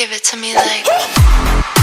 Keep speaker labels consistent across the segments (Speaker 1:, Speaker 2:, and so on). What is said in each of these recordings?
Speaker 1: Give it to me like.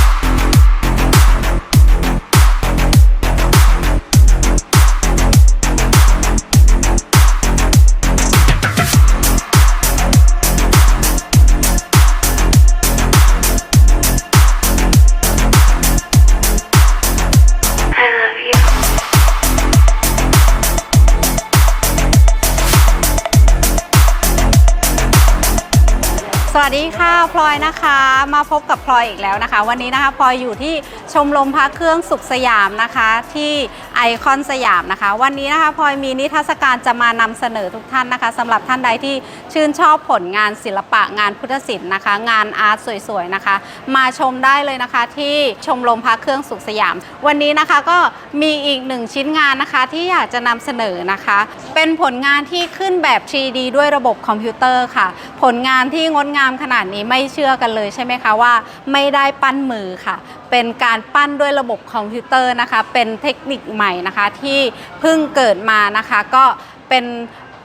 Speaker 2: วัสดีค่ะพลอยนะคะ มาพบกับพลอยอีกแล้วนะคะ วันนี้นะคะพลอยอยู่ที่ชมรมพระเครื่องสุขสยามนะคะ ที่ไอคอนสยามนะคะ วันนี้นะคะพลอยมีนิทรรศการจะมานำเสนอทุกท่านนะคะสำหรับท่านใดที่ชื่นชอบผลงานศิลปะงานพุทธศิลป์นะคะ งานอาร์ตสวยๆนะคะ มาชมได้เลยนะคะ ที่ชมรมพระเครื่องสุขสยาม วันนี้นะคะก็มีอีกหนึ่งชิ้นงานนะคะที่อยากจะนำเสนอนะคะ เป็นผลงานที่ขึ้นแบบ 3D ด้วยระบบคอมพิวเตอร์ค่ะ ผลงานที่งดงามขนาดนี้ไม่เชื่อกันเลยใช่ไหมคะว่า ไม่ได้ปั้นมือค่ะ เป็นการปั้นด้วยระบบคอมพิวเตอร์นะคะ เป็นเทคนิคใหม่นะคะที่เพิ่งเกิดมานะคะ ก็เป็น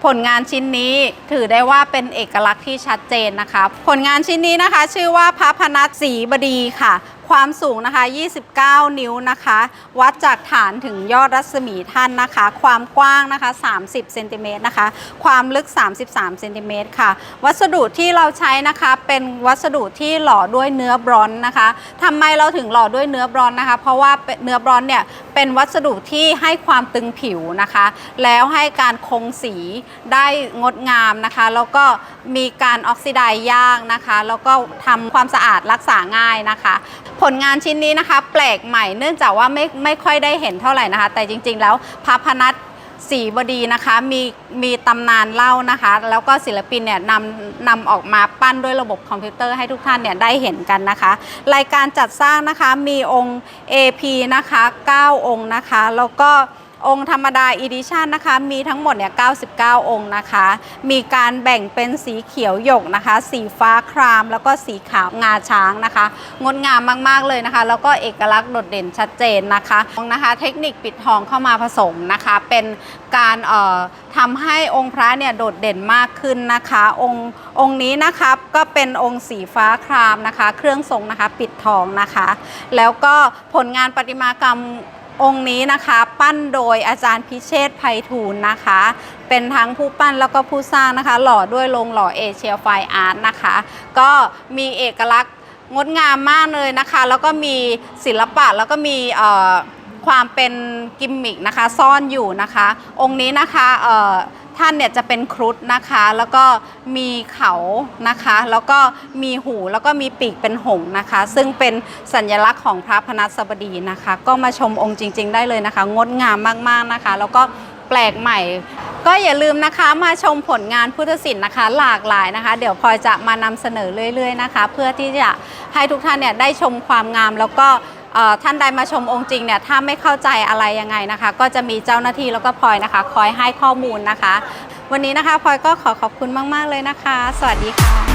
Speaker 2: ผลงานชิ้นนี้ถือได้ว่าเป็นเอกลักษณ์ที่ชัดเจนนะคะ ผลงานชิ้นนี้นะคะ ชื่อว่าพระพนัสศรีบดีค่ะ ความสูงนะคะ 29 นิ้วนะคะ วัดจากฐานถึงยอดรัศมีท่านนะคะ ความกว้างนะคะ 30 เซนติเมตรนะคะ ความลึก 33 เซนติเมตรค่ะ วัสดุที่เราใช้นะคะ เป็นวัสดุที่หล่อด้วยเนื้อบรอนนะคะทำไมเราถึงหล่อด้วยเนื้อบรอนนะคะ เพราะว่าเนื้อบรอนเนี่ย เป็นวัสดุที่ให้ความตึงผิวนะคะ แล้วให้การคงสีได้งดงามนะคะ แล้วก็มีการออกซิไดซ์ยากนะคะ แล้วก็ทำความสะอาดรักษาง่ายนะคะผลงานชิ้นนี้นะคะ แปลกใหม่เนื่องจากว่าไม่ไม่ค่อยได้เห็นเท่าไหร่นะคะ แต่จริง ๆ แล้วพระพนัสศรีบดีนะคะมีมีตำนานเล่านะคะ แล้วก็ศิลปินเนี่ยนำนำออกมาปั้นด้วยระบบคอมพิวเตอร์ให้ทุกท่านเนี่ยได้เห็นกันนะคะ รายการจัดสร้างนะคะมีองค์ AP นะคะ 9 องค์นะคะ แล้วก็ องค์ธรรมดาอีดิชันนะคะ มีทั้งหมดเนี่ย 99 องค์นะคะ มีการแบ่งเป็นสีเขียวหยกนะคะ สีฟ้าคราม แล้วก็สีขาวงาช้างนะคะ งดงามมาก ๆ เลยนะคะ แล้วก็เอกลักษณ์โดดเด่นชัดเจนนะคะองนะคะ เทคนิคปิดทองเข้ามาผสมนะคะ เป็นการเอ่อทำให้องค์พระเนี่ยโดดเด่นมากขึ้นนะคะ องค์องค์นี้นะคะก็เป็นองค์สีฟ้าครามนะคะ เครื่องทรงนะคะ ปิดทองนะคะ แล้วก็ผลงานประติมากรรม องค์นี้นะคะปั้นโดยอาจารย์พิเชษภัยทูลนะคะ เป็นทั้งผู้ปั้นแล้วก็ผู้สร้างนะคะ หล่อด้วยโรงหล่อเอเชียไฟอาร์ตนะคะ ก็มีเอกลักษณ์งดงามมากเลยนะคะ แล้วก็มีศิลปะแล้วก็มีความเป็นกิมมิกนะคะ ซ่อนอยู่นะคะ องค์นี้นะคะ ท่านเนี่ยจะเป็นครุฑนะคะ แล้วก็มีเขานะคะ แล้วก็มีหูแล้วก็มีปีกเป็นหงส์นะคะ ซึ่งเป็นสัญลักษณ์ของพระพนัสบดีนะคะ ก็มาชมองค์จริง ๆ ได้เลยนะคะ งดงามมากๆนะคะ แล้วก็แปลกใหม่ ก็อย่าลืมนะคะมาชมผลงานพุทธศิลป์นะคะ หลากหลายนะคะ เดี๋ยวพลอยจะมานำเสนอเรื่อย ๆนะคะ เพื่อที่จะให้ทุกท่านเนี่ยได้ชมความงามแล้วก็ ท่านใดมาชมองค์จริงเนี่ยถ้าไม่เข้าใจอะไรยังไงนะคะ ก็จะมีเจ้าหน้าที่แล้วก็พลอยนะคะ คอยให้ข้อมูลนะคะ วันนี้นะคะพลอยก็ขอขอบคุณมาก ๆ เลยนะคะ สวัสดีค่ะ